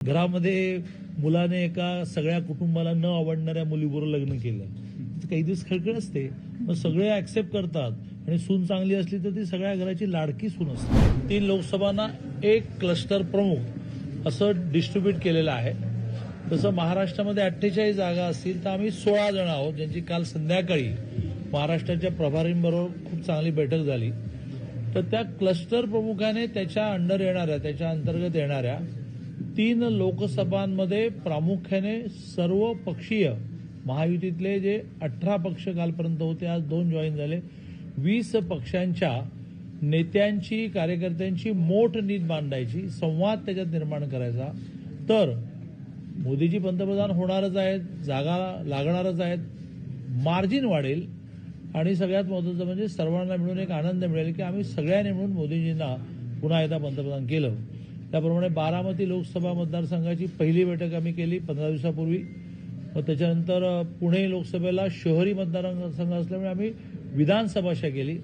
घरामध्ये मुलाने एका सगळ्या कुटुंबाला न आवडणाऱ्या मुलीबरोबर लग्न केलं. काही दिवस खळखळ असते मग सगळे ऍक्सेप्ट करतात. आणि सून चांगली असली तर ती सगळ्या घराची लाडकी सून असते. तीन लोकसभांना एक क्लस्टर प्रमुख असं डिस्ट्रीब्यूट केलेलं आहे. तसं महाराष्ट्रामध्ये अठ्ठेचाळीस जागा असतील तर आम्ही सोळा जण आहोत ज्यांची काल संध्याकाळी महाराष्ट्राच्या प्रभारींबरोबर खूप चांगली बैठक झाली. तर त्या क्लस्टर प्रमुखाने त्याच्या अंडर येणाऱ्या त्याच्या अंतर्गत येणाऱ्या तीन लोकसभांमध्ये प्रामुख्याने सर्व पक्षीय महायुतीतले जे अठरा पक्ष कालपर्यंत होते आज दोन जॉईन झाले. वीस पक्षांच्या नेत्यांची कार्यकर्त्यांची मोठ नीत मांडायची संवाद त्याच्यात निर्माण करायचा. तर मोदीजी पंतप्रधान होणारच आहेत जागा लागणारच आहेत मार्जिन वाढेल आणि सगळ्यात महत्वाचं म्हणजे सर्वांना मिळून एक आनंद मिळेल की आम्ही सगळ्यांनी मिळून मोदीजींना पुन्हा एकदा पंतप्रधान केलं. त्याप्रमाणे बारामती लोकसभा मतदारसंघाची पहिली बैठक आम्ही केली पंधरा दिवसापूर्वी. मग त्याच्यानंतर पुणे लोकसभेला शहरी मतदारसंघ असल्यामुळे आम्ही विधानसभाशा केली.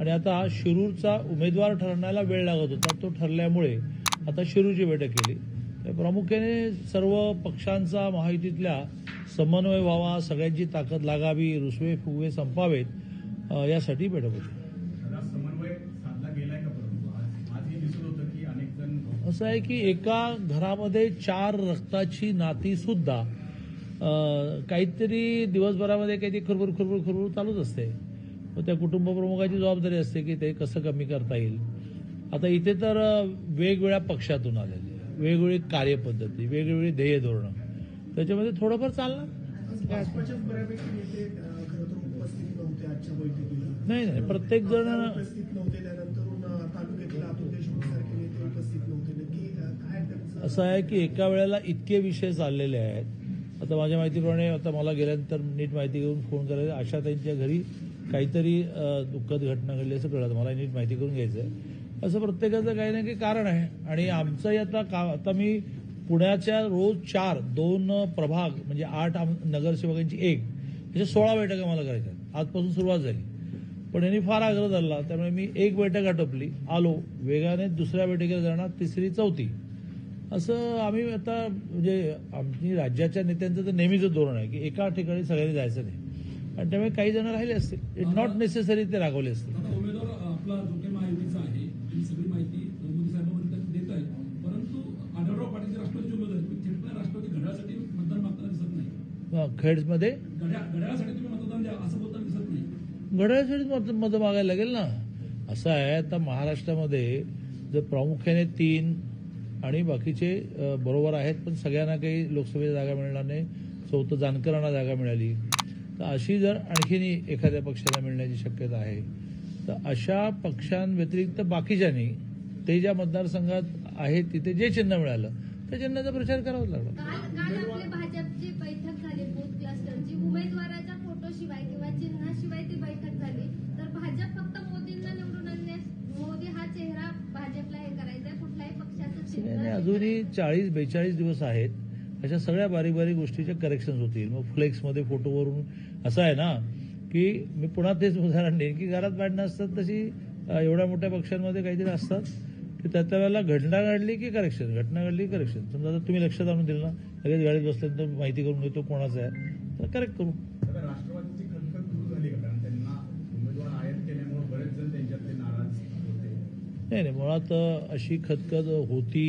आणि आता शिरूरचा उमेदवार ठरण्याला वेळ लागत होता. तो ठरल्यामुळे आता शिरूरची बैठक केली. तर प्रामुख्याने सर्व पक्षांचा महायुतीतल्या समन्वय व्हावा सगळ्यांची ताकद लागावी रुसवे फुगवे संपावेत यासाठी बैठक होती त्याला समन्वय साधला गेलाय का परंतु आज आज हे दिसून होतं की अनेक जण असं आहे की एका घरामध्ये चार रक्ताची नाती सुद्धा काहीतरी दिवसभरामध्ये काहीतरी खरबूर खरबूर खरबूर चालूच असते. मग त्या कुटुंब प्रमुखाची जबाबदारी असते की ते कसं कमी करता येईल. आता इथे तर वेगवेगळ्या पक्षातून आलेले वेगवेगळी कार्यपद्धती वेगवेगळी ध्येय धोरणं. त्याच्यामध्ये थोडंफार चालणार? नाही नाही प्रत्येक जण असं आहे की एका वेळेला इतके विषय चाललेले आहेत. आता माझ्या माहितीप्रमाणे आता मला गेल्यानंतर नीट माहिती घेऊन फोन करायला अशा त्यांच्या घरी काहीतरी दुःखद घटना घडली असं कळलं. मला नीट माहिती करून घ्यायचं आहे असं प्रत्येकाचं काही ना काही कारण आहे. आणि आमचंही आता का आता मी पुण्याच्या रोज चार दोन प्रभाग म्हणजे आठ आम- नगरसेवकांची एक म्हणजे सोळा बैठका मला करायच्या आहेत. आजपासून सुरुवात झाली. पण यांनी फार आग्रह धरला. त्यामुळे मी एक बैठक आटोपली. आलो. वेगाने दुसऱ्या बैठकीला जाणार. तिसरी चौथी. असं आम्ही आता म्हणजे आमची राज्याच्या नेत्यांचं तर नेहमीच धोरण आहे की एका ठिकाणी सगळ्यांनी जायचं नाही. आणि त्यामुळे काही जण राहिले असतील. इट नॉट नेसेसरी ते रागवले असतील. खेड्समध्ये घड्याळ घड्याळासाठी मतं मागायला लागेल ना? असं आहे आता महाराष्ट्रामध्ये जर प्रामुख्याने तीन आणि बाकीचे बरोबर आहेत पण सगळ्यांना काही लोकसभेच्या जागा मिळणार नाही. चौथं जानकरांना जागा मिळाली. तर अशी जर आणखीन एखाद्या पक्षाला मिळण्याची शक्यता आहे तर अशा पक्षांव्यतिरिक्त बाकीच्यांनी ते ज्या मतदारसंघात आहेत तिथे जे चिन्ह मिळालं त्या चिन्हाचा प्रचार करावाच लागला नाही, नाही, अजूनही चाळीस बेचाळीस दिवस आहेत. अशा सगळ्या बारीक बारीक गोष्टीचे करेक्शन होतील. मग फ्लेक्समध्ये फोटोवरून असं आहे ना की मी पुन्हा तेच उदाहरण देईन की घरात भांडणं असतात तशी एवढ्या मोठ्या पक्षांमध्ये काहीतरी असतात की त्या त्या वेळेला घटना घडली की करेक्शन घटना घडली की करेक्शन समजा तुम्ही लक्षात आणून दिलं ना लगेच गाडीत बसल्यानंतर माहिती करून घेतो कोणाचं आहे तर करेक्ट करू आता राष्ट्रवादीची खतखत सुरू झाली का कारण त्यांना उमेदवार आयात केल्यामुळे बरेच जण त्यांच्यातले नाराज होते नाही नाही मुळात अशी खतखत होती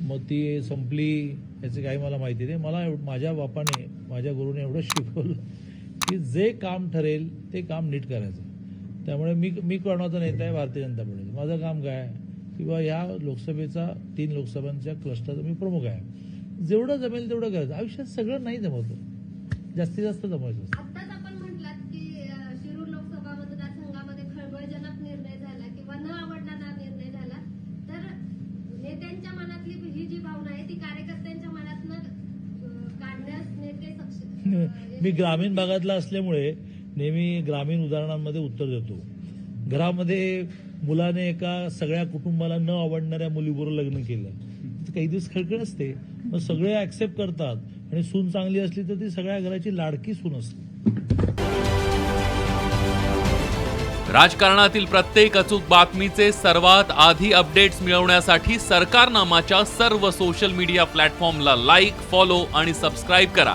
मग ती संपली याची काही मला माहिती नाही. मला एव- माझ्या बापाने माझ्या गुरुने एवढं शिकवलं की जे काम ठरेल ते काम नीट करायचं. त्यामुळे मी मी कोणाचा नेता आहे? भारतीय जनता पार्टीचा. माझं काम काय? आहे किंवा ह्या लोकसभेचा तीन लोकसभांच्या क्लस्टरचा मी प्रमुख आहे. जेवढं जमेल तेवढं करायचं. आयुष्यात सगळं नाही जमवतं. जास्तीत जास्त जमवायचं असतं. आत्ताच आपण म्हटलात की अं, शिरूर लोकसभा मतदारसंघामध्ये खळबळजनक निर्णय झाला किंवा न आवडणारा निर्णय झाला तर नेत्यांच्या मनातली ही जी भावना आहे ती कार्यकर्त्यांच्या मनातनं अं, काढण्यास नेते सक्षम मी ग्रामीण भागातला असल्यामुळे नेहमी ग्रामीण उदाहरणांमध्ये उत्तर देतो. घरामध्ये मुलाने एका सगळ्या कुटुंबाला न आवडणाऱ्या मुलीबरोबर लग्न केलं. तर काही दिवस खळखळ असते. मग सगळे ऍक्सेप्ट करतात. आणि सून चांगली असली तर ती सगळ्या घराची लाडकी सून असते. राजकारणातील प्रत्येक अचूक बातमीचे सर्वात आधी अपडेट्स मिळवण्यासाठी सरकारनामाच्या सर्व सोशल मीडिया प्लॅटफॉर्मला लाईक फॉलो आणि सबस्क्राईब करा.